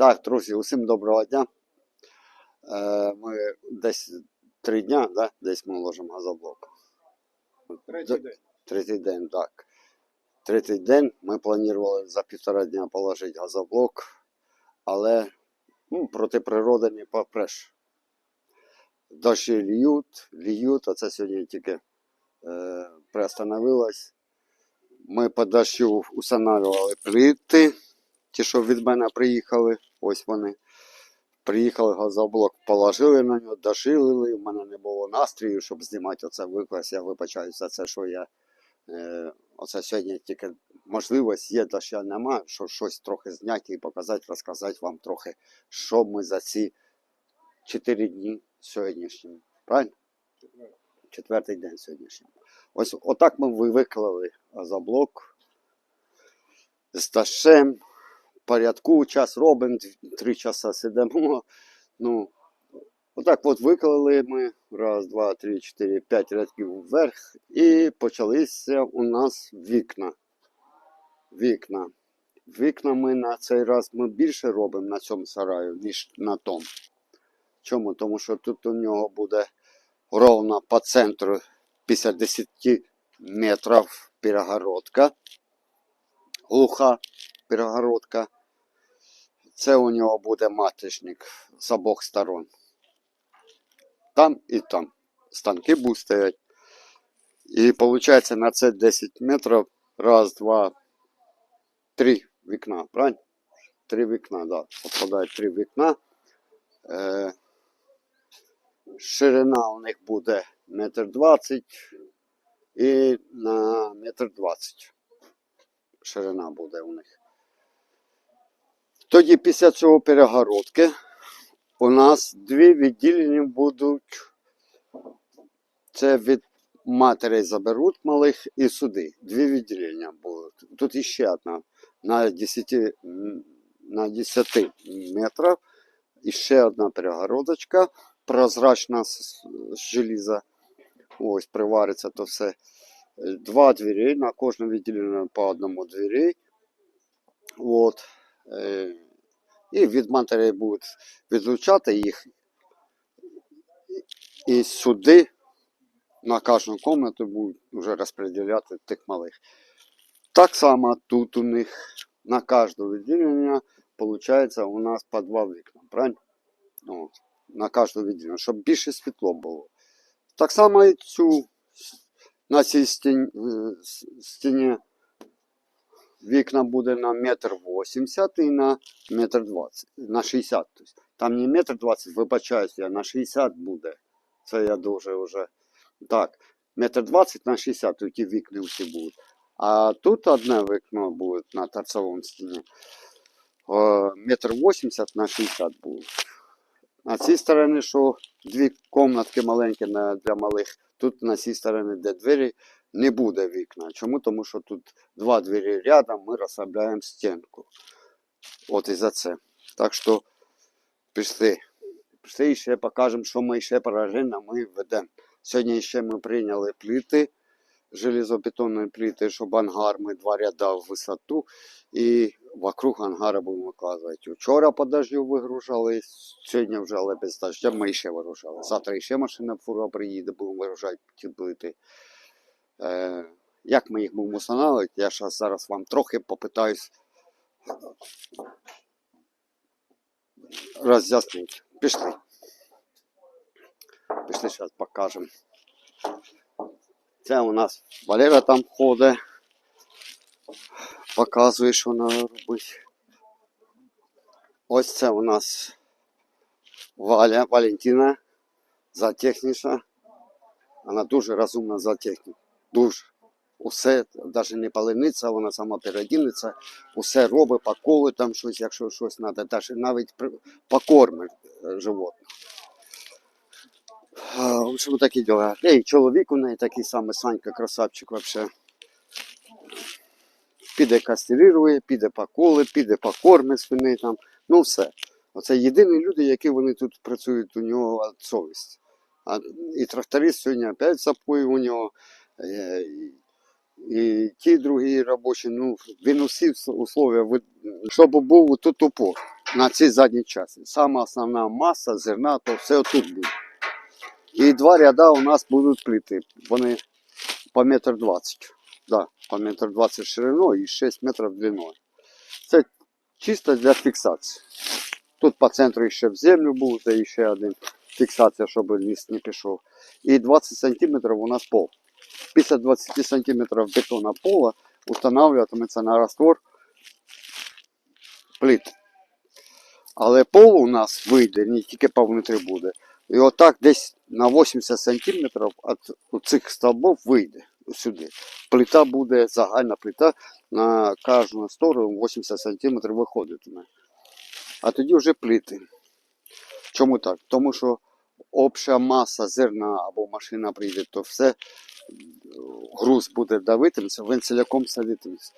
Так, друзі, усім доброго дня. Е, ми десь три дня, да? десь ми ложимо газоблок. Третій день. Третій день, так. Третій день ми планували за півтора дня положити газоблок, але ну, проти природи не попреш. Дощі льють, льють, а це сьогодні тільки е, приостановилось. Ми по дощу устанавливали плити, ті, що від мене приїхали, ось вони. Приїхали газоблок, положили на нього, дошилили. У мене не було настрою, щоб знімати оце виклас. Я вибачаюся за це, що я е, оце сьогодні тільки можливість є, доща немає, що щось трохи зняти і показати, розказати вам трохи, що ми за ці 4 дні сьогоднішні. Правильно? Четвертий день сьогоднішній. Ось отак ми ви- виклали газоблок з дощем порядку, час робимо, три часа сидимо. Ну, отак от виклали ми раз, два, три, чотири, п'ять рядків вверх, і почалися у нас вікна. Вікна. Вікна ми на цей раз ми більше робимо на цьому сараю, ніж на тому. Чому? Тому що тут у нього буде ровно по центру після 10 метрів перегородка. Глуха перегородка. Це у нього буде маточник з обох сторон. Там і там. Станки будуть стоять. І виходить на це 10 метрів. Раз, два, три вікна, правильно? Три вікна, да. Попадають три вікна. Е, ширина у них буде метр двадцять і на метр двадцять. Ширина буде у них. Тоді після цього перегородки у нас дві відділення будуть. Це від матері заберуть малих і сюди. Дві відділення будуть. Тут іще одна на 10, на 10 метрах. І ще одна перегородочка прозрачна з, желіза. Ось привариться то все. Два двері, на кожне відділення по одному двері. От. Е, від матері будуть відлучати їх. І сюди на кожну кімнату будуть вже розподіляти тих малих. Так само тут у них на кожне відділення виходить у нас по два вікна, правильно? От, на кожне відділення, щоб більше світло було. Так само і цю на цій стіні, стіні вікна буде на метр вісімдесят і на метр двадцять, на 60. Тобто. Там не метр двадцять, вибачаюся, на 60 буде. Це я дуже вже. Так, метр двадцять на 60, то ті вікна всі будуть. А тут одне вікно буде на торцевому стіні. Е, Метр вісімдесят на 60 буде. На цій стороні, що дві комнатки маленькі для малих, тут на цій стороні, де двері, не буде вікна. Чому? Тому що тут два двері рядом, ми розслабляємо стінку. От і за це. Так що пішли. Пішли і ще покажемо, що ми ще паралельно ми ведемо. Сьогодні ще ми прийняли плити, железобетонні плити, щоб ангар ми два ряда в висоту і вокруг ангара будемо викладати. Вчора по дождю вигружали, сьогодні вже але без дождя ми ще вигружали. Завтра ще машина фура приїде, будемо вигружати ті плити. Е, як ми їх будемо встановлювати, я зараз вам трохи попитаюсь роз'яснити. Пішли. Пішли, зараз покажемо. Це у нас Валера там ходить. Показує, що треба робити. Ось це у нас Валя, Валентина, зоотехніша. Вона дуже розумна зоотехніка. Дуже. Усе, навіть не палениться, вона сама переодінеться, усе робить, поколи там щось, якщо щось треба, навіть, навіть покормить е, животних. В общем, такі діла. Ей, чоловік у неї такий самий Санька, красавчик вообще. Піде кастрірує, піде поколи, піде покормить свиней там. Ну все. Оце єдині люди, які вони тут працюють, у нього совість. А, і тракторист сьогодні опять запоє у нього. Е, І, ті другі робочі, ну, він усі условия, щоб був тут упор. на цій задній частині. Сама основна маса зерна, то все отут буде. І два ряда у нас будуть плити. Вони по метр двадцять. Да, по метр двадцять шириною і 6 метрів длиною. Це чисто для фіксації. Тут по центру ще в землю буде, і ще один фіксація, щоб ліс не пішов. І 20 сантиметрів у нас пол. Після 20 сантиметрів бетона пола устанавливатиметься на раствор плит. Але пол у нас вийде, не тільки по внутрі буде. І отак десь на 80 сантиметрів від цих столбів вийде сюди. Плита буде, загальна плита на кожну сторону 80 сантиметрів виходить. А тоді вже плити. Чому так? Тому що обща маса зерна або машина прийде, то все е, груз буде давитиметься, він ціляком садитиметься.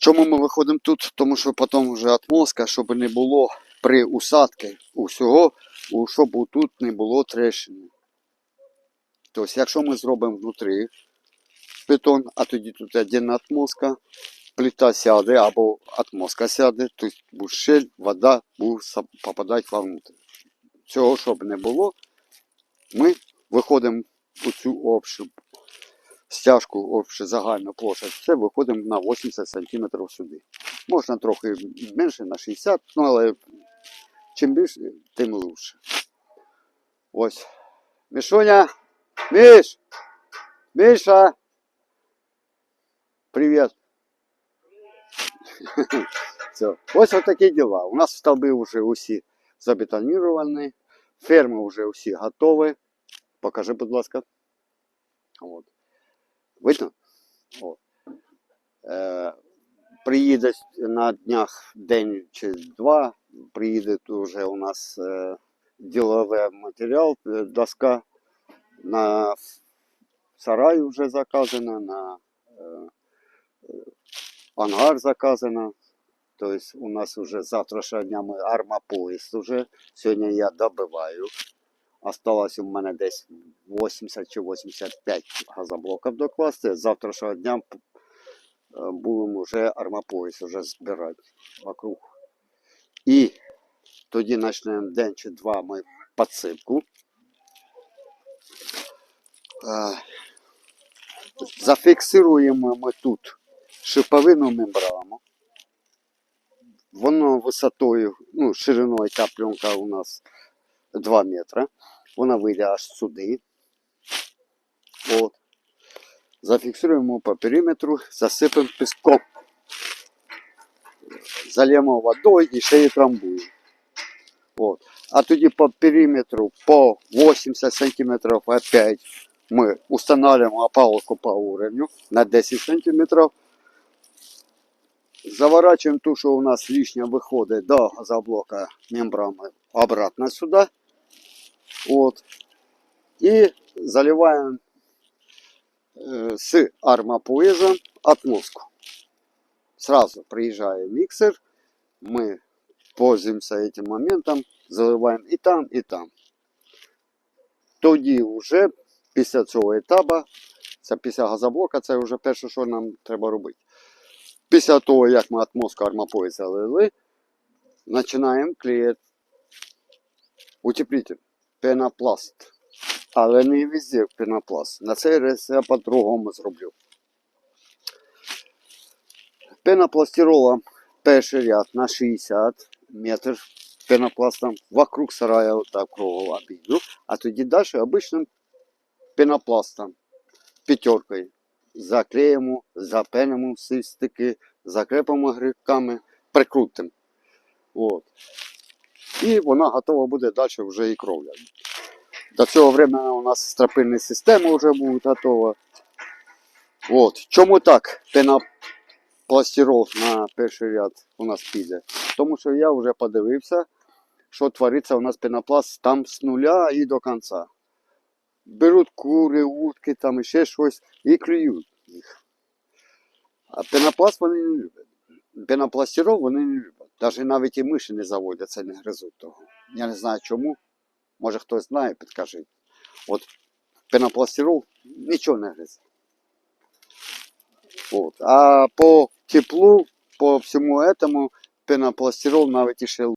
Чому ми виходимо тут? Тому що потім вже отмозка, щоб не було при усадці усього, щоб тут не було трещини. Тобто, якщо ми зробимо внутрі бетон, а тоді тут один отмозка, плита сяде або отмозка сяде, то буде щель, вода буде попадати вовнутрь. Цього, щоб не було, ми виходимо у цю общу стяжку, общу загальну площадь, це виходимо на 80 см сюди. Можна трохи менше, на 60, ну але чим більше, тим лучше. Ось. Мішуня! Міш! Міша! Привіт! Все. Ось от такі діла. У нас столби вже усі забетоніровані, ферми вже усі готові. Покажи, будь ласка. От. Видно? От. Е, приїде на днях день чи два, приїде вже у нас е, діловий матеріал, е, доска на сарай вже заказана, на е, е, ангар заказано. Тобто у нас вже завтрашнього дня ми армапоїзд уже. Сьогодні я добиваю. Осталось у мене десь 80 чи 85 газоблоків докласти. З завтрашнього дня е, будемо вже армапоїзд вже збирати вокруг. І тоді почнемо день чи два ми підсипку. Е, Зафіксуємо ми тут шиповину мембрану. Воно висотою, ну, шириною ця пленка у нас 2 метри. Вона вийде аж сюди. От. Зафіксуємо по периметру, засипемо піском. Зальємо водою і ще її трамбуємо. От. А тоді по периметру по 80 см опять ми устанавливаем опалубку по уровню на 10 сантиметров. Заворачиваем ту, что у нас лишнее выходит до газоблока мембраны обратно сюда. Вот. И заливаем э, с армопоеза отмозку. Сразу приезжает миксер, мы пользуемся этим моментом, заливаем и там, и там. Тоді вже після цього етапу, це після газоблока, це вже перше, що нам треба робити. Після того, як ми атмоску армапої залили, починаємо клеїти утеплитель, пенопласт. Але не везде пенопласт. На цей раз я по-другому зроблю. Пенопластирола перший ряд на 60 метрів пенопластом вокруг сарая вот так кругом обійду, а тоді далі обичним пенопластом, п'ятеркою. Заклеїмо, запенимо всі стики, закрепимо грибками, прикрутимо. От. І вона готова буде далі вже і кровля. До цього времени у нас стропильні системи вже будуть готові. От. Чому так пенопластирол на перший ряд у нас піде? Тому що я вже подивився, що твориться у нас пенопласт там з нуля і до кінця. Беруть кури, утки, там ще щось і клюють їх. А пенопласт вони не люблять. Пенопластирол вони не люблять. Навіть навіть і миші не заводяться, не гризуть того. Я не знаю чому. Може хтось знає, підкажіть. От пенопластирол нічого не гризе. От. А по теплу, по всьому этому пенопластирол навіть і ще